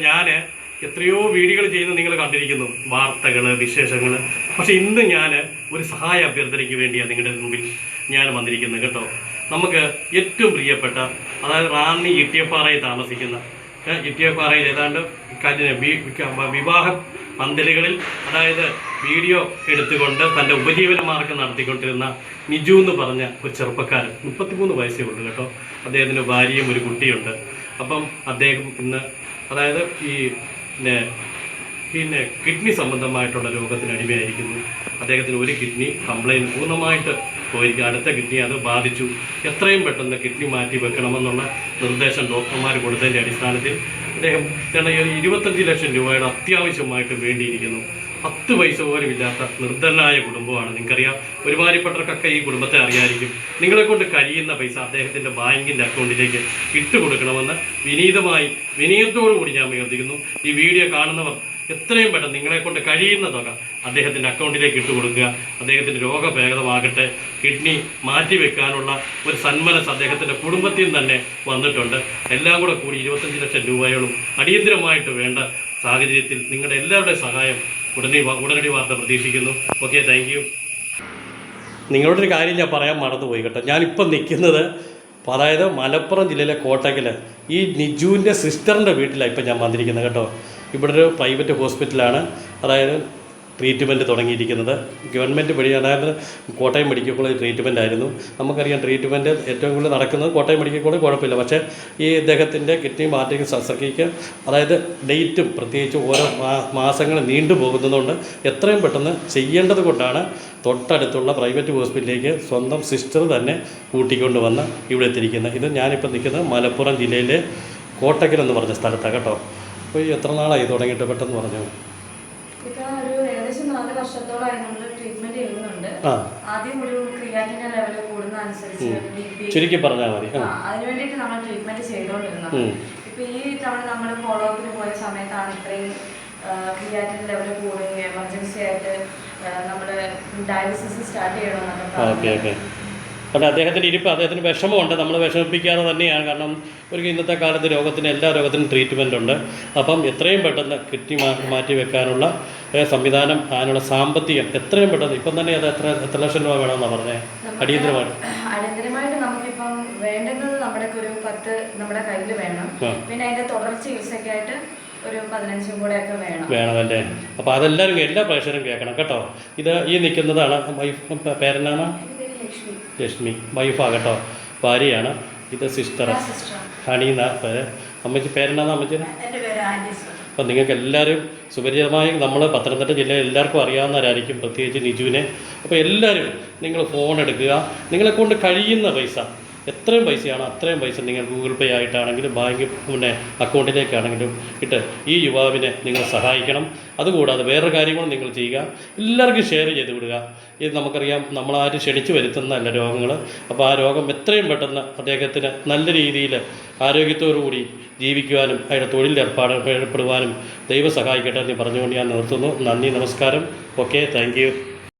ഞാൻ എത്രയോ വീഡിയോകൾ ചെയ്യുന്നത് നിങ്ങൾ കണ്ടിരിക്കുന്നു. വാർത്തകൾ വിശേഷങ്ങൾ പക്ഷേ ഇന്ന് ഞാൻ ഒരു സഹായ അഭ്യർത്ഥനയ്ക്ക് വേണ്ടിയാണ് നിങ്ങളുടെ മുമ്പിൽ ഞാൻ വന്നിരിക്കുന്നത് കേട്ടോ. നമുക്ക് ഏറ്റവും പ്രിയപ്പെട്ട അതായത് റാന്നി ഇട്ടിയപ്പാറയിൽ താമസിക്കുന്ന ഇട്ടിയപ്പാറയിൽ ഏതാണ്ട് വിവാഹ പന്തലുകളിൽ അതായത് വീഡിയോ എടുത്തുകൊണ്ട് തന്റെ ഉപജീവന മാർഗം നടത്തിക്കൊണ്ടിരുന്ന നിജു എന്ന് പറഞ്ഞ ഒരു ചെറുപ്പക്കാരൻ മുപ്പത്തിമൂന്ന് വയസ്സേ ഉള്ളൂ കേട്ടോ. അദ്ദേഹത്തിന്റെ ഭാര്യയും ഒരു കുട്ടിയുണ്ട്. അപ്പം അദ്ദേഹം ഇന്ന് അതായത് ഈ പിന്നെ പിന്നെ കിഡ്നി സംബന്ധമായിട്ടുള്ള രോഗത്തിന് അടിമയായിരിക്കുന്നു. അദ്ദേഹത്തിന് ഒരു കിഡ്നി കംപ്ലൈന്റ് പൂർണമായിട്ട് പോയിരിക്കും അടുത്ത കിഡ്നി അത് ബാധിച്ചു. എത്രയും പെട്ടെന്ന് കിഡ്നി മാറ്റി വെക്കണമെന്നുള്ള നിർദ്ദേശം ഡോക്ടർമാർ കൊടുത്തതിന്റെ അടിസ്ഥാനത്തിൽ അദ്ദേഹം കാരണം ഇരുപത്തഞ്ച് ലക്ഷം രൂപയുടെ അത്യാവശ്യമായിട്ട് വേണ്ടിയിരിക്കുന്നു. പത്ത് പൈസ പോലും ഇല്ലാത്ത നിർദ്ധനായ കുടുംബമാണ്. നിങ്ങൾക്കറിയാം ഒരുമാതിരിപ്പെട്ടവർക്കൊക്കെ ഈ കുടുംബത്തെ അറിയായിരിക്കും. നിങ്ങളെ കൊണ്ട് കഴിയുന്ന പൈസ അദ്ദേഹത്തിന്റെ ബാങ്കിന്റെ അക്കൗണ്ടിലേക്ക് ഇട്ട് കൊടുക്കണമെന്ന് വിനീതമായി വിനീതത്തോടുകൂടി ഞാൻ അഭ്യർത്ഥിക്കുന്നു. ഈ വീഡിയോ കാണുന്നവർ എത്രയും പെട്ടെന്ന് നിങ്ങളെ കൊണ്ട് കഴിയുന്ന തുക അദ്ദേഹത്തിന്റെ അക്കൗണ്ടിലേക്ക് ഇട്ട് കൊടുക്കുക. അദ്ദേഹത്തിന്റെ രോഗഭേദമാകട്ടെ കിഡ്നി മാറ്റി വെക്കാനുള്ള ഒരു സന്മനസ് അദ്ദേഹത്തിന്റെ കുടുംബത്തിൽ തന്നെ വന്നിട്ടുണ്ട്. എല്ലാം കൂടെ കൂടി ഇരുപത്തഞ്ച് ലക്ഷം രൂപയോളം അടിയന്തിരമായിട്ട് വേണ്ട സാഹചര്യത്തിൽ നിങ്ങളുടെ എല്ലാവരുടെയും സഹായം ഉടനെ ഉടനടി വാർത്ത പ്രതീക്ഷിക്കുന്നു. ഓക്കെ താങ്ക് യു നിങ്ങളോടൊരു കാര്യം ഞാൻ പറയാൻ മറന്നുപോയി കേട്ടോ. ഞാനിപ്പം നിൽക്കുന്നത് അതായത് മലപ്പുറം ജില്ലയിലെ കോട്ടയ്ക്കൽ ഈ നിജുവിന്റെ സിസ്റ്ററിന്റെ വീട്ടിലാണ് ഇപ്പം ഞാൻ വന്നിരിക്കുന്നത് കേട്ടോ. ഇവിടെ ഒരു പ്രൈവറ്റ് ഹോസ്പിറ്റലാണ് അതായത് ട്രീറ്റ്മെന്റ് തുടങ്ങിയിരിക്കുന്നത്. ഗവൺമെന്റ് വഴി അതായത് കോട്ടയം മെഡിക്കൽ കോളേജ് ട്രീറ്റ്മെന്റ് ആയിരുന്നു. നമുക്കറിയാം ട്രീറ്റ്മെന്റ് ഏറ്റവും കൂടുതൽ നടക്കുന്നത് കോട്ടയം മെഡിക്കൽ കോളേജ് കുഴപ്പമില്ല. പക്ഷേ ഈ ഇദ്ദേഹത്തിന്റെ കിഡ്നി മാറ്റിക്ക് ശസ്ത്രക്രിയക്ക് അതായത് ഡേറ്റും പ്രത്യേകിച്ച് ഓരോ മാസങ്ങൾ നീണ്ടു പോകുന്നതുകൊണ്ട് എത്രയും പെട്ടെന്ന് ചെയ്യേണ്ടത് കൊണ്ടാണ് തൊട്ടടുത്തുള്ള പ്രൈവറ്റ് ഹോസ്പിറ്റലിലേക്ക് സ്വന്തം സിസ്റ്റർ തന്നെ കൂട്ടിക്കൊണ്ട് വന്ന് ഇവിടെ എത്തിയിരിക്കുന്നത്. ഇത് ഞാനിപ്പോൾ നിൽക്കുന്നത് മലപ്പുറം ജില്ലയിലെ കോട്ടക്കൽ എന്ന് പറഞ്ഞ സ്ഥലത്താണ് കേട്ടോ. അപ്പോൾ ഈ എത്ര നാളായി തുടങ്ങിയിട്ട് പെട്ടെന്ന് പറഞ്ഞു വർഷത്തോളമായി നമ്മൾ ട്രീറ്റ്മെന്റ് ചെയ്യുന്നുണ്ട്. ആദ്യം ഒരു ക്രിയാറ്റിന്റെ ലെവൽ കൂടുന്ന അനുസരിച്ച് ചുരുക്കി പറഞ്ഞാൽ മതി. അതിനു വേണ്ടിയിട്ട് നമ്മൾ ട്രീറ്റ്മെന്റ് ചെയ്തുകൊണ്ടിരുന്നത് ഉം. ഇപ്പൊ ഈ തവണ നമ്മൾ ഫോളോ അപ്പിന് പോയ സമയത്താണ് ഇത്രയും ക്രിയാറ്റിൻ ലെവൽ കൂടുകയും എമർജൻസി ആയിട്ട് നമ്മൾ ഡയാലിസിസ് സ്റ്റാർട്ട് ചെയ്യണമെന്നൊക്കെ ഓക്കെ ഓക്കെ. കാരണം അദ്ദേഹത്തിന്റെ ഇരിപ്പ് അദ്ദേഹത്തിന് വിഷമമുണ്ട്. നമ്മൾ വിഷമിപ്പിക്കാതെ തന്നെയാണ്. കാരണം ഒരു ഇന്നത്തെ കാലത്ത് രോഗത്തിന് എല്ലാ രോഗത്തിനും ട്രീറ്റ്മെന്റ് ഉണ്ട്. അപ്പം എത്രയും പെട്ടെന്ന് കിഡ്നി മാറ്റി വെക്കാനുള്ള സംവിധാനം അതിനുള്ള സാമ്പത്തികം എത്രയും പെട്ടെന്ന്. ഇപ്പം തന്നെ അത് എത്ര എത്ര ലക്ഷം രൂപ വേണമെന്നാണ് പറഞ്ഞത് അടിയന്തരമായിട്ട് അടിയന്തരമായിട്ട് നമുക്കിപ്പം വേണ്ടുന്നത് നമ്മുടെ ഒരു പത്ത് നമ്മുടെ കയ്യിൽ വേണം. പിന്നെ അതിന്റെ തുടർ കൂടെ ഒക്കെ വേണം. വേണമല്ലേ അപ്പോൾ അതെല്ലാവരും എല്ലാ പ്രേക്ഷകരും കേൾക്കണം കേട്ടോ. ഇത് ഈ നിൽക്കുന്നതാണ് വൈഫ് പേരെന്നാണ്? എന്റെ പേര് ലക്ഷ്മി വൈഫ് കേട്ടോ ഭാര്യയാണ്. ഇത് സിസ്റ്റർ ഹണി എന്നാ പേര്? അമ്മച്ചി പേരെന്നാണ് അമ്മച്ചിന് എന്റെ പേര് ആന്റി അപ്പം നിങ്ങൾക്ക് എല്ലാവരും സുപരിചിതമായി നമ്മൾ പത്തനംതിട്ട ജില്ലയിൽ എല്ലാവർക്കും അറിയാവുന്നവരായിരിക്കും പ്രത്യേകിച്ച് നിജുവിനെ. അപ്പോൾ എല്ലാവരും നിങ്ങൾ ഫോൺ എടുക്കുക. നിങ്ങളെ കൊണ്ട് കഴിയുന്ന പൈസ എത്രയും പൈസയാണ് അത്രയും പൈസ നിങ്ങൾ ഗൂഗിൾ പേ ആയിട്ടാണെങ്കിലും ബാങ്ക് പിന്നെ അക്കൗണ്ടിലേക്കാണെങ്കിലും ഇട്ട് ഈ യുവാവിനെ നിങ്ങൾ സഹായിക്കണം. അതുകൂടാതെ വേറെ കാര്യങ്ങളും നിങ്ങൾ ചെയ്യുക. എല്ലാവർക്കും ഷെയർ ചെയ്ത് വിടുക. ഇത് നമുക്കറിയാം നമ്മളാരും ക്ഷണിച്ചു വരുത്തുന്നതല്ല രോഗങ്ങൾ. അപ്പോൾ ആ രോഗം എത്രയും പെട്ടെന്ന് അദ്ദേഹത്തിന് നല്ല രീതിയിൽ ആരോഗ്യത്തോടുകൂടി ജീവിക്കുവാനും അയാളുടെ തൊഴിലിൽ ഏർപ്പാട് ഏർപ്പെടുവാനും ദൈവം സഹായിക്കട്ടെ എന്ന് പറഞ്ഞുകൊണ്ട് ഞാൻ നിർത്തുന്നു. നന്ദി നമസ്കാരം. Okay thank